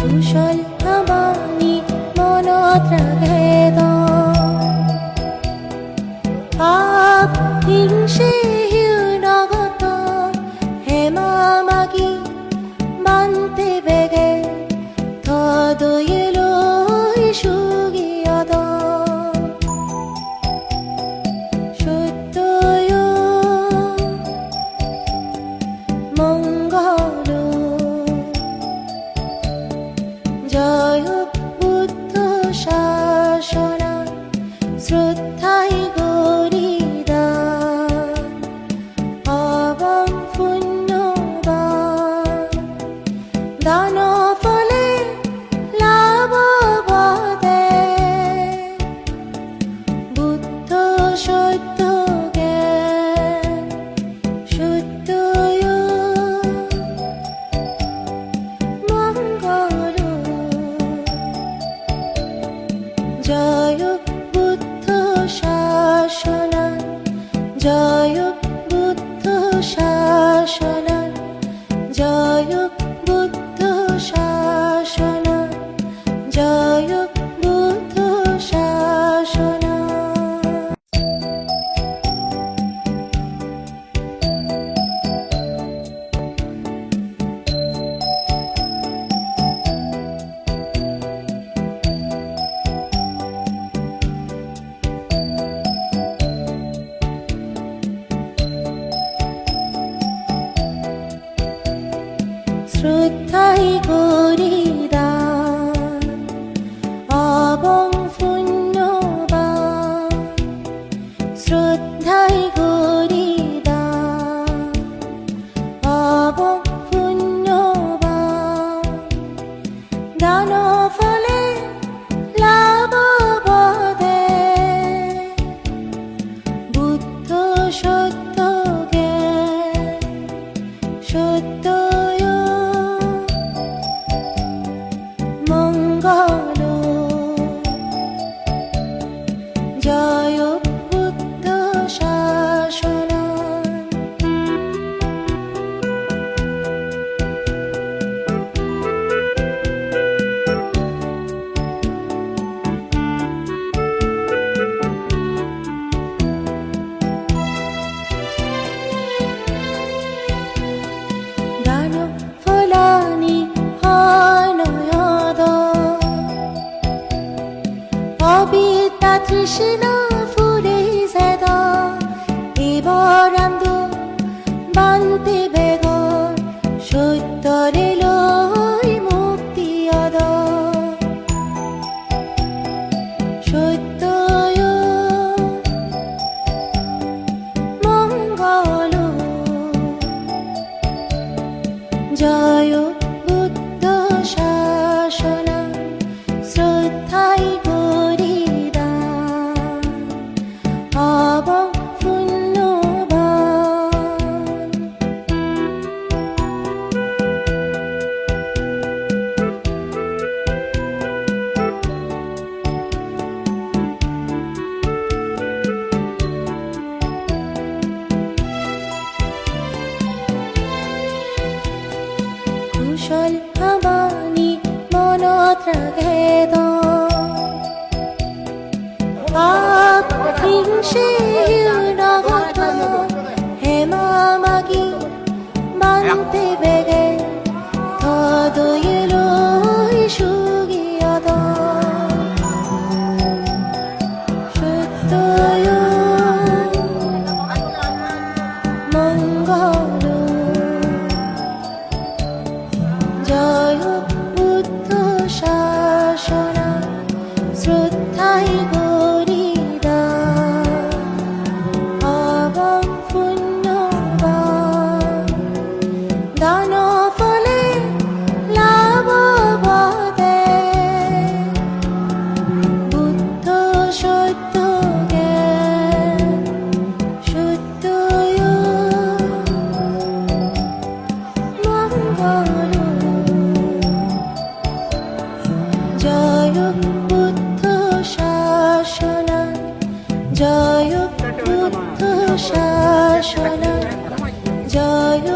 কুশল মনত মনোত্রাগার yo গান ফলে krishna furezedo iborando bante begor shuttore loi mukti odo shuttoyo mongolo joyo কুশল ভবানী মনত রাখেদ পাপ নাই গরিদা আবং পুণ্যবা। দান ফলে লাভ বদে বুদ্ধ সত্য জ্ঞান সত্য মঙ্গল। জয় জয় বুদ্ধ শাসনা জয়